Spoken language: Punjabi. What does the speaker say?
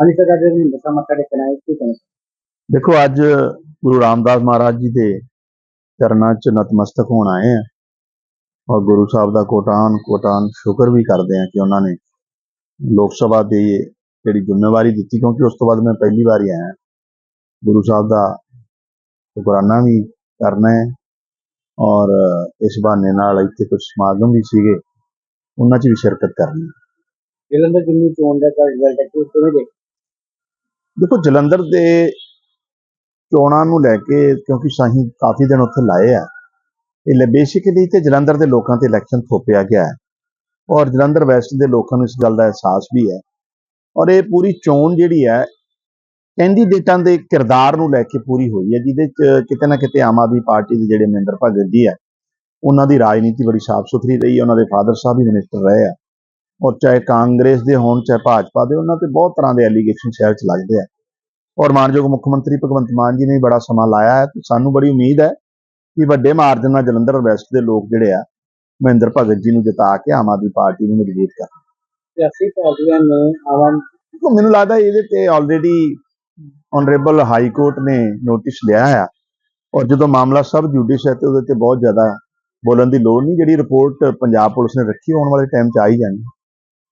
ਹਾਂਜੀ ਸਰ ਅੱਜ ਹਰਿਮੰਦਰ ਸਾਹਿਬ ਮੱਥਾ ਟੇਕਣਾ ਹੈ ਕੀ ਕਹਿਣਾ ਦੇਖੋ ਅੱਜ ਗੁਰੂ ਰਾਮਦਾਸ ਮਹਾਰਾਜ ਜੀ ਦੇ ਚਰਨਾਂ 'ਚ ਨਤਮਸਤਕ ਹੋਣ ਆਏ ਆ ਔਰ ਗੁਰੂ ਸਾਹਿਬ ਦਾ ਕੋਟਾਨ ਕੋਟਾਨ ਸ਼ੁਕਰ ਵੀ ਕਰਦੇ ਆ ਕਿ ਉਹਨਾਂ ਨੇ ਲੋਕ ਸਭਾ ਦੀ ਜਿਹੜੀ ਜ਼ਿੰਮੇਵਾਰੀ ਦਿੱਤੀ ਕਿਉਂਕਿ ਉਸ ਤੋਂ ਬਾਅਦ ਮੈਂ ਪਹਿਲੀ ਵਾਰ ਹੀ। ਆਇਆ ਗੁਰੂ ਸਾਹਿਬ ਦਾ ਸ਼ੁਕਰਾਨਾ ਵੀ ਕਰਨਾ ਹੈ ਔਰ ਇਸ ਬਹਾਨੇ ਨਾਲ ਇੱਥੇ ਕੁਝ ਸਮਾਗਮ ਵੀ ਸੀਗੇ ਉਹਨਾਂ 'ਚ ਵੀ ਸ਼ਿਰਕਤ ਕਰਨੀ ਹੈ। ਜਲੰਧਰ ਜਿੰਨੀ ਚੋਣ ਦਾ ਰਿਜ਼ਲਟ ਹੈ ਕਿ ਕਿਵੇਂ ਦੇ ਦੇਖੋ ਜਲੰਧਰ ਦੇ ਚੋਣਾਂ ਨੂੰ ਲੈ ਕੇ, ਕਿਉਂਕਿ ਸਾਹੀਂ ਕਾਫੀ ਦਿਨ ਉੱਥੇ ਲਾਏ ਆ ਇਹ ਬੇਸਿਕਲੀ ਤੇ ਜਲੰਧਰ ਦੇ ਲੋਕਾਂ ਤੇ ਇਲੈਕਸ਼ਨ ਥੋਪਿਆ ਗਿਆ ਹੈ ਔਰ ਜਲੰਧਰ ਵੈਸਟ ਦੇ ਲੋਕਾਂ ਨੂੰ ਇਸ ਗੱਲ ਦਾ ਅਹਿਸਾਸ ਵੀ ਹੈ ਔਰ ਇਹ ਪੂਰੀ ਚੋਣ ਜਿਹੜੀ ਹੈ ਕੈਂਡੀਡੇਟਾਂ ਦੇ ਕਿਰਦਾਰ ਨੂੰ ਲੈ ਕੇ ਪੂਰੀ ਹੋਈ ਹੈ, ਜਿਹਦੇ ਚ ਕਿਤੇ ਨਾ ਕਿਤੇ ਆਮ ਆਦਮੀ ਪਾਰਟੀ ਦੇ ਜਿਹੜੇ ਮਹਿੰਦਰ ਭਗਤ ਜੀ ਹੈ, ਉਹਨਾਂ ਦੀ ਰਾਜਨੀਤੀ ਬੜੀ ਸਾਫ਼ ਸੁਥਰੀ ਰਹੀ ਹੈ, ਉਹਨਾਂ ਦੇ ਫਾਦਰ ਸਾਹਿਬ ਵੀ ਮਿਨਿਸਟਰ ਰਹੇ ਆ ਔਰ ਚਾਹੇ ਕਾਂਗਰਸ ਦੇ ਹੋਣ ਚਾਹੇ ਭਾਜਪਾ ਦੇ ਉਹਨਾਂ ਤੇ ਬਹੁਤ ਤਰ੍ਹਾਂ ਦੇ ਐਲੀਗੇਸ਼ਨ ਸ਼ਹਿਰ ਚ ਲੱਗਦੇ ਆ। ਔਰ ਮਾਨਯੋਗ ਮੁੱਖ ਮੰਤਰੀ ਭਗਵੰਤ ਮਾਨ ਜੀ ਨੇ ਵੀ ਬੜਾ ਸਮਾਂ ਲਾਇਆ ਹੈ। ਤੇ ਸਾਨੂੰ ਬੜੀ ਉਮੀਦ ਹੈ ਕਿ ਵੱਡੇ ਮਾਰਜਨ ਨਾਲ ਜਲੰਧਰ ਵੈਸਟ ਦੇ ਲੋਕ ਜਿਹੜੇ ਆ ਮਹਿੰਦਰ ਭਗਤ ਜੀ ਨੂੰ ਜਿਤਾ ਕੇ ਆਮ ਆਦਮੀ ਪਾਰਟੀ ਨੂੰ ਮਜ਼ਬੂਤ ਕਰ ਸਿਆਸੀ ਪਾਰਟੀਆਂ ਨੇ ਆਵਾਮ ਦੇਖੋ ਮੈਨੂੰ ਲੱਗਦਾ ਇਹਦੇ ਤੇ ਆਲਰੇਡੀ ਆਨਰੇਬਲ ਹਾਈ ਕੋਰਟ ਨੇ ਨੋਟਿਸ ਲਿਆ ਆ। ਔਰ ਜਦੋਂ ਮਾਮਲਾ ਸਬ ਜੁਡਿਸ਼ ਹੈ ਤੇ ਉਹਦੇ ਤੇ ਬਹੁਤ ਜ਼ਿਆਦਾ ਬੋਲਣ ਦੀ ਲੋੜ ਨਹੀਂ। ਜਿਹੜੀ ਰਿਪੋਰਟ ਪੰਜਾਬ ਪੁਲਿਸ ਨੇ ਰੱਖੀ ਆਉਣ ਵਾਲੇ ਟਾਈਮ 'ਚ ਆ ਹੀ ਜਾਣੀ।